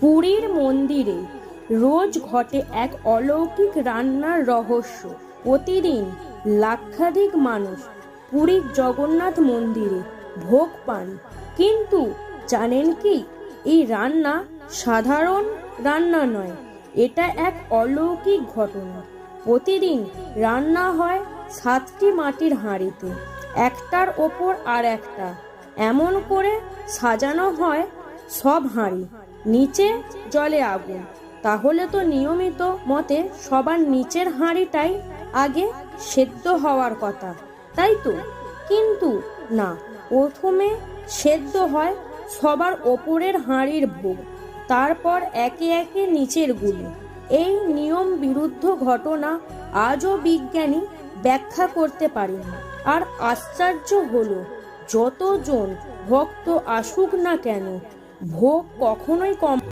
পুরীর মন্দিরে রোজ ঘটে এক অলৌকিক রান্নার রহস্য। প্রতিদিন লাক্ষাধিক মানুষ পুরীর জগন্নাথ মন্দিরে ভোগ পান। কিন্তু জানেন কি, এই রান্না সাধারণ রান্না নয়, এটা এক অলৌকিক ঘটনা। প্রতিদিন রান্না হয় সাতটি মাটির হাঁড়িতে, একটার ওপর আর একটা। এমন করে সাজানো হয় সব হাঁড়ি। নিচে জলে আগুন। তাহলে তো নিয়মিত মতে সবার নিচের হাঁড়িটাই আগে সেদ্ধ হওয়ার কথা, তাই তো? কিন্তু না, প্রথমে সেদ্ধ হয় সবার ওপরের হাঁড়ির ভোগ, তারপর একে একে নিচেরগুলো। এই নিয়ম বিরুদ্ধ ঘটনা আজও বিজ্ঞানী ব্যাখ্যা করতে পারেনি। আর আশ্চর্য হলো, যতজন ভক্ত আসুক না কেন ভোগ কখনোই কম